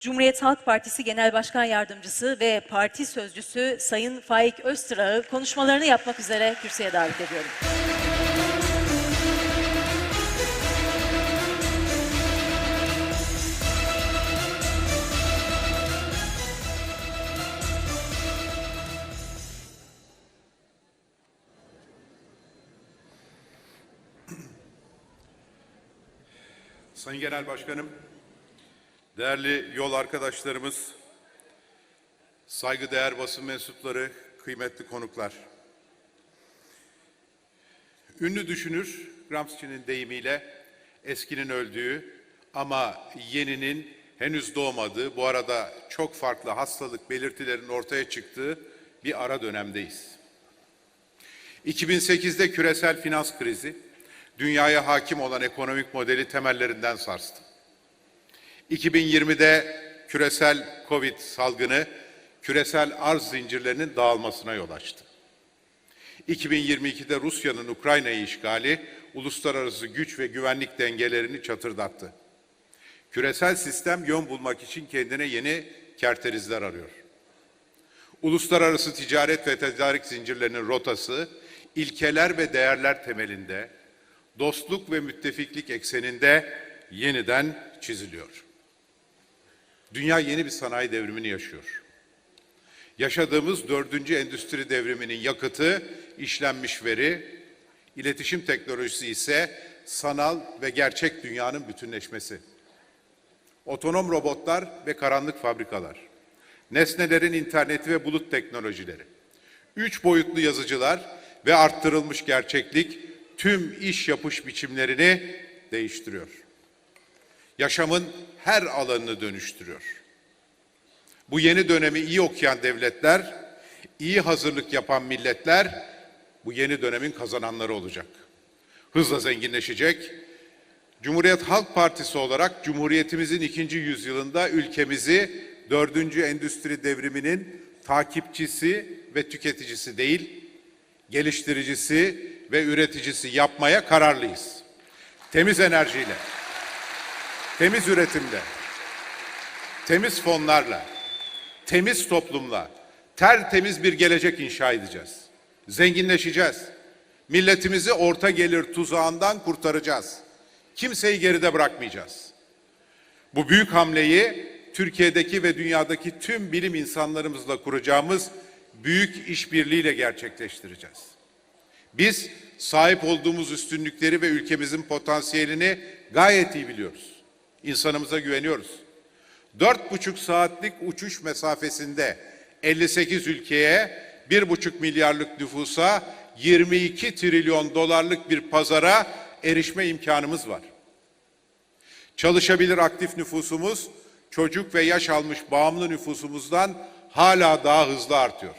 Cumhuriyet Halk Partisi Genel Başkan Yardımcısı ve parti sözcüsü Sayın Faik Öztürk'ü konuşmalarını yapmak üzere kürsüye davet ediyorum. Sayın Genel Başkanım, değerli yol arkadaşlarımız, saygıdeğer basın mensupları, kıymetli konuklar. Ünlü düşünür Gramsci'nin deyimiyle eskinin öldüğü ama yeninin henüz doğmadığı, bu arada çok farklı hastalık belirtilerinin ortaya çıktığı bir ara dönemdeyiz. 2008'de küresel finans krizi dünyaya hakim olan ekonomik modeli temellerinden sarstı. 2020'de küresel Covid salgını küresel arz zincirlerinin dağılmasına yol açtı. 2022'de Rusya'nın Ukrayna'yı işgali uluslararası güç ve güvenlik dengelerini çatırdattı. Küresel sistem yön bulmak için kendine yeni kerterizler arıyor. Uluslararası ticaret ve tedarik zincirlerinin rotası ilkeler ve değerler temelinde dostluk ve müttefiklik ekseninde yeniden çiziliyor. Dünya yeni bir sanayi devrimini yaşıyor. Yaşadığımız dördüncü endüstri devriminin yakıtı işlenmiş veri, iletişim teknolojisi ise sanal ve gerçek dünyanın bütünleşmesi. Otonom robotlar ve karanlık fabrikalar, nesnelerin interneti ve bulut teknolojileri, üç boyutlu yazıcılar ve arttırılmış gerçeklik tüm iş yapış biçimlerini değiştiriyor. Yaşamın her alanını dönüştürüyor. Bu yeni dönemi iyi okuyan devletler, iyi hazırlık yapan milletler bu yeni dönemin kazananları olacak. Hızla zenginleşecek. Cumhuriyet Halk Partisi olarak Cumhuriyetimizin ikinci yüzyılında ülkemizi dördüncü endüstri devriminin takipçisi ve tüketicisi değil, geliştiricisi ve üreticisi yapmaya kararlıyız. Temiz enerjiyle, temiz üretimle, temiz fonlarla, temiz toplumla, tertemiz bir gelecek inşa edeceğiz. Zenginleşeceğiz. Milletimizi orta gelir tuzağından kurtaracağız. Kimseyi geride bırakmayacağız. Bu büyük hamleyi Türkiye'deki ve dünyadaki tüm bilim insanlarımızla kuracağımız büyük işbirliğiyle gerçekleştireceğiz. Biz sahip olduğumuz üstünlükleri ve ülkemizin potansiyelini gayet iyi biliyoruz. İnsanımıza güveniyoruz. Dört buçuk saatlik uçuş mesafesinde 58 ülkeye bir buçuk milyarlık nüfusa 22 trilyon dolarlık bir pazara erişme imkanımız var. Çalışabilir aktif nüfusumuz çocuk ve yaş almış bağımlı nüfusumuzdan hala daha hızlı artıyor.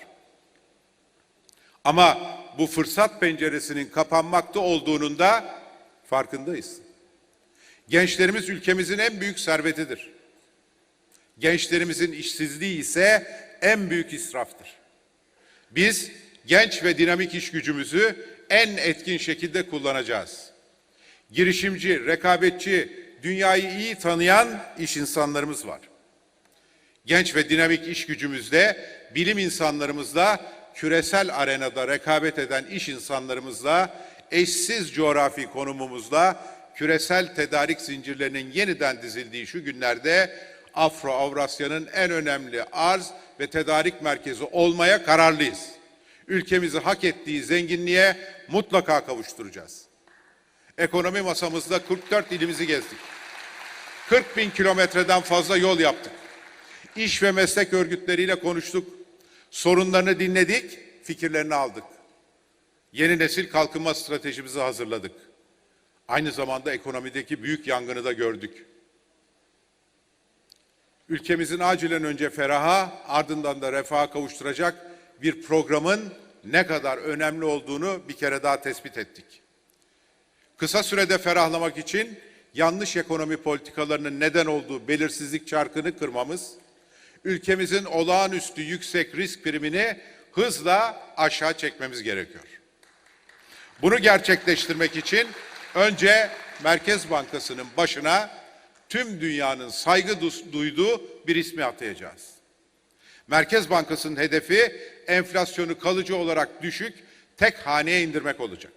Ama bu fırsat penceresinin kapanmakta olduğunun da farkındayız. Gençlerimiz ülkemizin en büyük servetidir. Gençlerimizin işsizliği ise en büyük israftır. Biz genç ve dinamik iş gücümüzü en etkin şekilde kullanacağız. Girişimci, rekabetçi, dünyayı iyi tanıyan iş insanlarımız var. Genç ve dinamik iş gücümüzle, bilim insanlarımızla, küresel arenada rekabet eden iş insanlarımızla, eşsiz coğrafi konumumuzla, küresel tedarik zincirlerinin yeniden dizildiği şu günlerde Afro-Avrasya'nın en önemli arz ve tedarik merkezi olmaya kararlıyız. Ülkemizi hak ettiği zenginliğe mutlaka kavuşturacağız. Ekonomi masamızda 44 ilimizi gezdik. 40 bin kilometreden fazla yol yaptık. İş ve meslek örgütleriyle konuştuk. Sorunlarını dinledik, fikirlerini aldık. Yeni nesil kalkınma stratejimizi hazırladık. Aynı zamanda ekonomideki büyük yangını da gördük. Ülkemizin acilen önce feraha, ardından da refaha kavuşturacak bir programın ne kadar önemli olduğunu bir kere daha tespit ettik. Kısa sürede ferahlamak için yanlış ekonomi politikalarının neden olduğu belirsizlik çarkını kırmamız, ülkemizin olağanüstü yüksek risk primini hızla aşağı çekmemiz gerekiyor. Bunu gerçekleştirmek için önce Merkez Bankası'nın başına tüm dünyanın saygı duyduğu bir ismi atayacağız. Merkez Bankası'nın hedefi enflasyonu kalıcı olarak düşük, tek haneye indirmek olacak.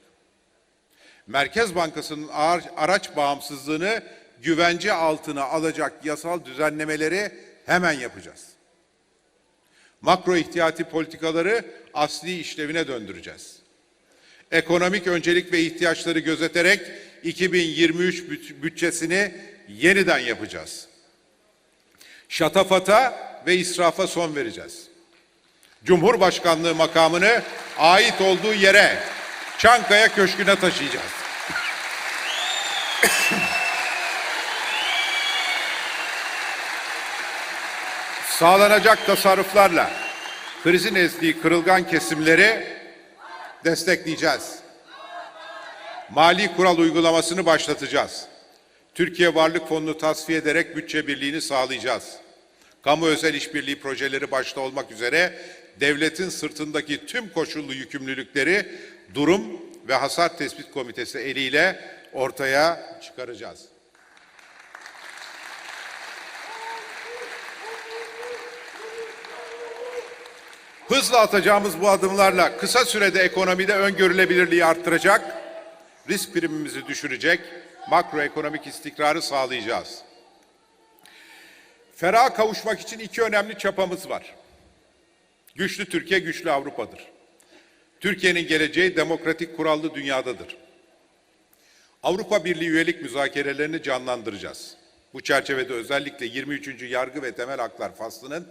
Merkez Bankası'nın araç bağımsızlığını güvence altına alacak yasal düzenlemeleri hemen yapacağız. Makro ihtiyati politikaları asli işlevine döndüreceğiz. Ekonomik öncelik ve ihtiyaçları gözeterek 2023 büt- bütçesini yeniden yapacağız. Şatafata ve israfa son vereceğiz. Cumhurbaşkanlığı makamını ait olduğu yere Çankaya Köşkü'ne taşıyacağız. Sağlanacak tasarruflarla krizin ezdiği kırılgan kesimleri destekleyeceğiz. Mali kural uygulamasını başlatacağız. Türkiye Varlık Fonu'nu tasfiye ederek bütçe birliğini sağlayacağız. Kamu özel işbirliği projeleri başta olmak üzere devletin sırtındaki tüm koşullu yükümlülükleri durum ve hasar tespit komitesi eliyle ortaya çıkaracağız. Hızla atacağımız bu adımlarla kısa sürede ekonomide öngörülebilirliği arttıracak, risk primimizi düşürecek, makroekonomik istikrarı sağlayacağız. Feraha kavuşmak için iki önemli çapamız var. Güçlü Türkiye, güçlü Avrupa'dır. Türkiye'nin geleceği demokratik kurallı dünyadadır. Avrupa Birliği üyelik müzakerelerini canlandıracağız. Bu çerçevede özellikle 23. Yargı ve Temel Haklar faslının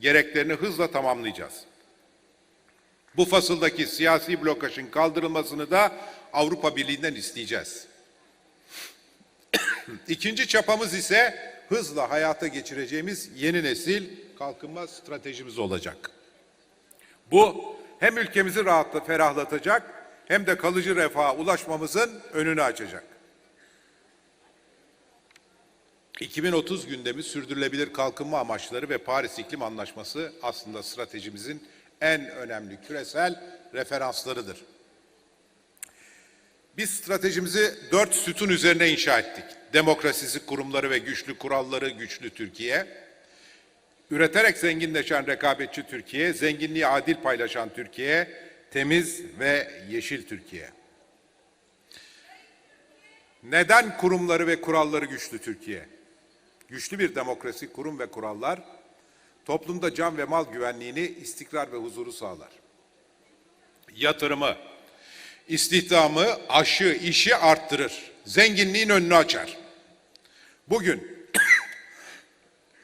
gereklerini hızla tamamlayacağız. Bu fasıldaki siyasi blokajın kaldırılmasını da Avrupa Birliği'nden isteyeceğiz. İkinci çapamız ise hızla hayata geçireceğimiz yeni nesil kalkınma stratejimiz olacak. Bu hem ülkemizi rahatla ferahlatacak hem de kalıcı refaha ulaşmamızın önünü açacak. 2030 gündemi sürdürülebilir kalkınma amaçları ve Paris İklim Anlaşması aslında stratejimizin en önemli küresel referanslarıdır. Biz stratejimizi dört sütun üzerine inşa ettik. Demokrasisi, kurumları ve güçlü kuralları güçlü Türkiye. Üreterek zenginleşen rekabetçi Türkiye, zenginliği adil paylaşan Türkiye, temiz ve yeşil Türkiye. Neden kurumları ve kuralları güçlü Türkiye? Güçlü bir demokrasi, kurum ve kurallar toplumda can ve mal güvenliğini, istikrar ve huzuru sağlar. Yatırımı, istihdamı, aşı, işi arttırır. Zenginliğin önünü açar. Bugün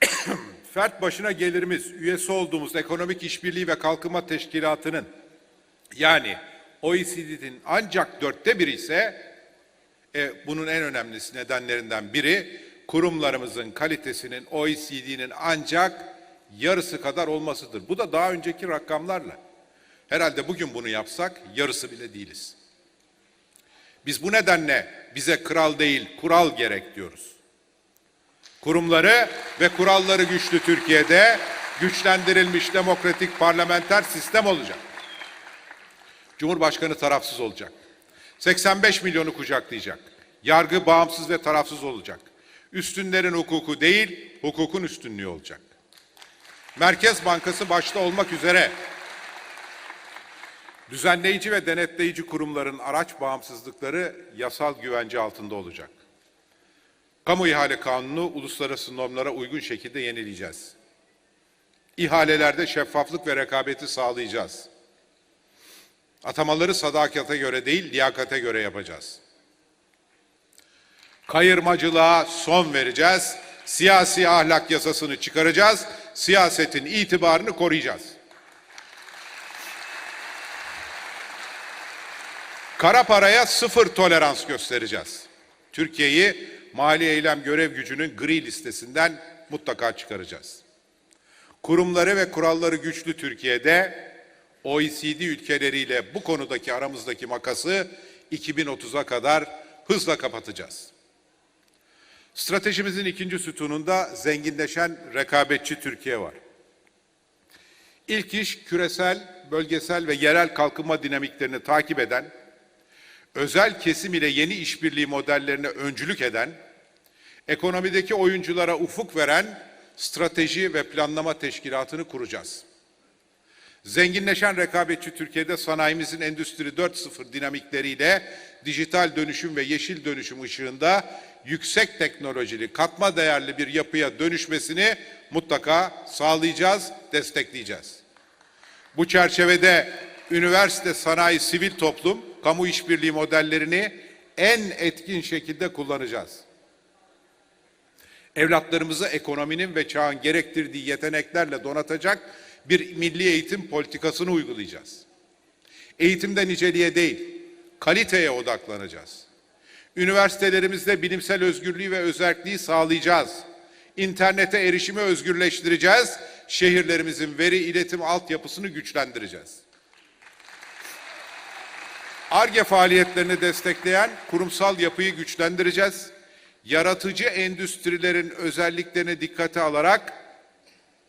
fert başına gelirimiz, üyesi olduğumuz Ekonomik İşbirliği ve Kalkınma Teşkilatı'nın yani OECD'nin ancak dörtte biri ise e, bunun en önemlisi nedenlerinden biri kurumlarımızın kalitesinin OECD'nin ancak yarısı kadar olmasıdır. Bu da daha önceki rakamlarla. Herhalde bugün bunu yapsak yarısı bile değiliz. Biz bu nedenle bize kral değil kural gerek diyoruz. Kurumları ve kuralları güçlü Türkiye'de güçlendirilmiş demokratik parlamenter sistem olacak. Cumhurbaşkanı tarafsız olacak. 85 milyonu kucaklayacak. Yargı bağımsız ve tarafsız olacak. Üstünlerin hukuku değil, hukukun üstünlüğü olacak. Merkez Bankası başta olmak üzere düzenleyici ve denetleyici kurumların araç bağımsızlıkları yasal güvence altında olacak. Kamu ihale kanunu uluslararası normlara uygun şekilde yenileyeceğiz. İhalelerde şeffaflık ve rekabeti sağlayacağız. Atamaları sadakate göre değil, liyakate göre yapacağız. Kayırmacılığa son vereceğiz. Siyasi ahlak yasasını çıkaracağız. Siyasetin itibarını koruyacağız. Kara paraya sıfır tolerans göstereceğiz. Türkiye'yi mali eylem görev gücünün gri listesinden mutlaka çıkaracağız. Kurumları ve kuralları güçlü Türkiye'de OECD ülkeleriyle bu konudaki aramızdaki makası 2030'a kadar hızla kapatacağız. Stratejimizin ikinci sütununda zenginleşen rekabetçi Türkiye var. İlk iş küresel, bölgesel ve yerel kalkınma dinamiklerini takip eden, özel kesim ile yeni işbirliği modellerine öncülük eden, Ekonomideki oyunculara ufuk veren strateji ve planlama teşkilatını kuracağız. Zenginleşen rekabetçi Türkiye'de sanayimizin Endüstri 4.0 dinamikleriyle dijital dönüşüm ve yeşil dönüşüm ışığında yüksek teknolojili, katma değerli bir yapıya dönüşmesini mutlaka sağlayacağız, destekleyeceğiz. Bu çerçevede üniversite, sanayi, sivil toplum, kamu işbirliği modellerini en etkin şekilde kullanacağız. Evlatlarımızı ekonominin ve çağın gerektirdiği yeteneklerle donatacak bir milli eğitim politikasını uygulayacağız. Eğitimde niceliğe değil, kaliteye odaklanacağız. Üniversitelerimizde bilimsel özgürlüğü ve özerkliği sağlayacağız. İnternete erişimi özgürleştireceğiz. Şehirlerimizin veri iletim altyapısını güçlendireceğiz. ARGE faaliyetlerini destekleyen kurumsal yapıyı güçlendireceğiz. Yaratıcı endüstrilerin özelliklerini dikkate alarak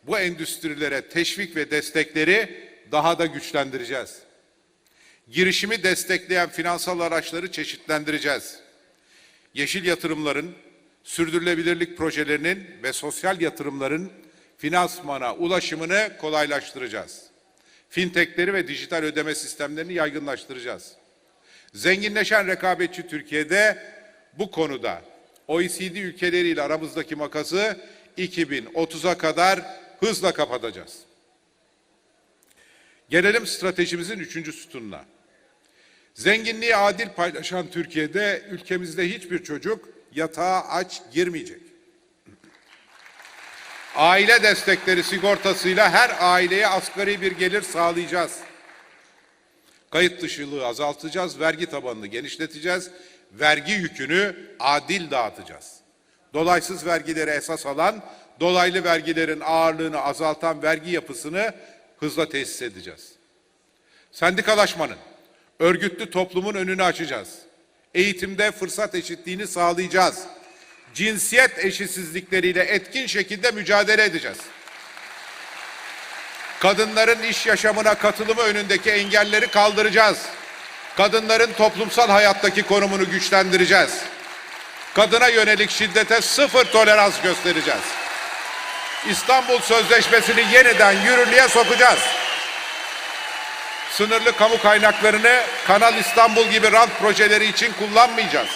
bu endüstrilere teşvik ve destekleri daha da güçlendireceğiz. Girişimi destekleyen finansal araçları çeşitlendireceğiz. Yeşil yatırımların, sürdürülebilirlik projelerinin ve sosyal yatırımların finansmana ulaşımını kolaylaştıracağız. Fintechleri ve dijital ödeme sistemlerini yaygınlaştıracağız. Zenginleşen rekabetçi Türkiye'de bu konuda OECD ülkeleriyle aramızdaki makası 2030'a kadar hızla kapatacağız. Gelelim stratejimizin üçüncü sütununa. Zenginliği adil paylaşan Türkiye'de ülkemizde hiçbir çocuk yatağa aç girmeyecek. Aile destekleri sigortasıyla her aileye asgari bir gelir sağlayacağız. Kayıt dışılığı azaltacağız, vergi tabanını genişleteceğiz, vergi yükünü adil dağıtacağız. Dolaysız vergileri esas alan, dolaylı vergilerin ağırlığını azaltan vergi yapısını hızla tesis edeceğiz. Sendikalaşmanın, örgütlü toplumun önünü açacağız. Eğitimde fırsat eşitliğini sağlayacağız. Cinsiyet eşitsizlikleriyle etkin şekilde mücadele edeceğiz. Kadınların iş yaşamına katılımı önündeki engelleri kaldıracağız. Kadınların toplumsal hayattaki konumunu güçlendireceğiz. Kadına yönelik şiddete sıfır tolerans göstereceğiz. İstanbul Sözleşmesi'ni yeniden yürürlüğe sokacağız. Sınırlı kamu kaynaklarını Kanal İstanbul gibi rant projeleri için kullanmayacağız.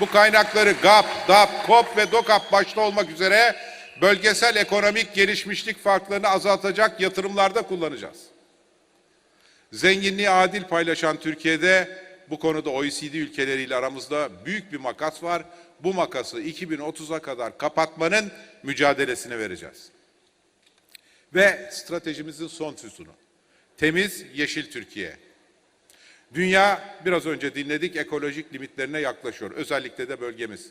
Bu kaynakları GAP, DAP, KOP ve DOKAP başta olmak üzere bölgesel ekonomik gelişmişlik farklarını azaltacak yatırımlarda kullanacağız. Zenginliği adil paylaşan Türkiye'de bu konuda OECD ülkeleriyle aramızda büyük bir makas var. Bu makası 2030'a kadar kapatmanın mücadelesini vereceğiz. Ve stratejimizin son sütunu. Temiz, yeşil Türkiye. Dünya biraz önce dinledik ekolojik limitlerine yaklaşıyor. Özellikle de bölgemiz.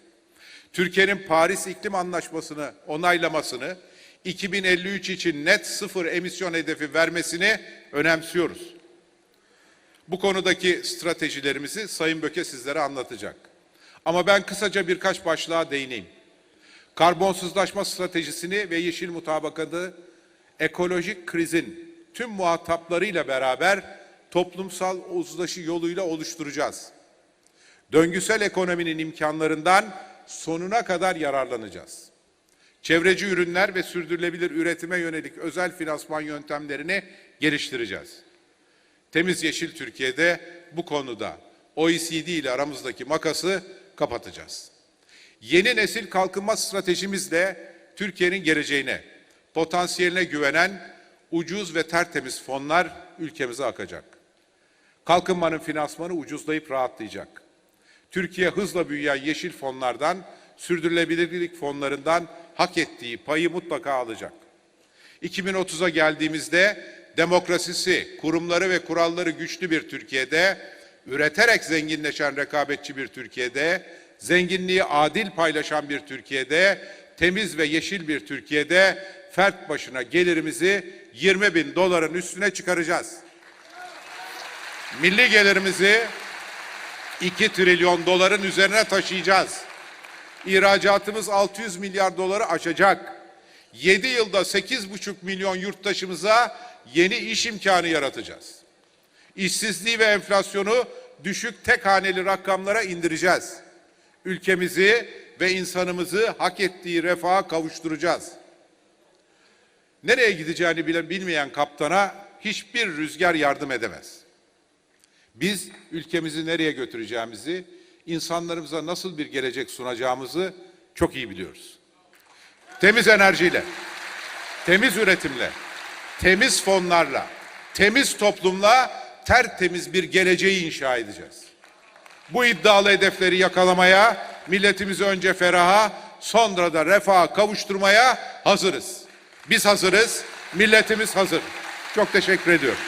Türkiye'nin Paris İklim Anlaşması'nı onaylamasını 2053 için net sıfır emisyon hedefi vermesini önemsiyoruz. Bu konudaki stratejilerimizi Sayın Böke sizlere anlatacak. Ama ben kısaca birkaç başlığa değineyim. Karbonsuzlaşma stratejisini ve yeşil mutabakatı ekolojik krizin tüm muhataplarıyla beraber toplumsal uzlaşı yoluyla oluşturacağız. Döngüsel ekonominin imkanlarından sonuna kadar yararlanacağız. Çevreci ürünler ve sürdürülebilir üretime yönelik özel finansman yöntemlerini geliştireceğiz. Temiz Yeşil Türkiye'de bu konuda OECD ile aramızdaki makası kapatacağız. Yeni nesil kalkınma stratejimizle Türkiye'nin geleceğine, potansiyeline güvenen ucuz ve tertemiz fonlar ülkemize akacak. Kalkınmanın finansmanı ucuzlayıp rahatlayacak. Türkiye hızla büyüyen yeşil fonlardan, sürdürülebilirlik fonlarından hak ettiği payı mutlaka alacak. 2030'a geldiğimizde demokrasisi, kurumları ve kuralları güçlü bir Türkiye'de, üreterek zenginleşen rekabetçi bir Türkiye'de, zenginliği adil paylaşan bir Türkiye'de, temiz ve yeşil bir Türkiye'de fert başına gelirimizi 20 bin doların üstüne çıkaracağız. Milli gelirimizi 2 trilyon doların üzerine taşıyacağız. İhracatımız 600 milyar doları aşacak. 7 yılda 8,5 milyon yurttaşımıza yeni iş imkanı yaratacağız. İşsizliği ve enflasyonu düşük tek haneli rakamlara indireceğiz. Ülkemizi ve insanımızı hak ettiği refaha kavuşturacağız. Nereye gideceğini bile bilmeyen kaptana hiçbir rüzgar yardım edemez. Biz ülkemizi nereye götüreceğimizi, insanlarımıza nasıl bir gelecek sunacağımızı çok iyi biliyoruz. Temiz enerjiyle, temiz üretimle, temiz fonlarla, temiz toplumla tertemiz bir geleceği inşa edeceğiz. Bu iddialı hedefleri yakalamaya, milletimizi önce feraha, sonra da refaha kavuşturmaya hazırız. Biz hazırız, milletimiz hazır. Çok teşekkür ediyorum.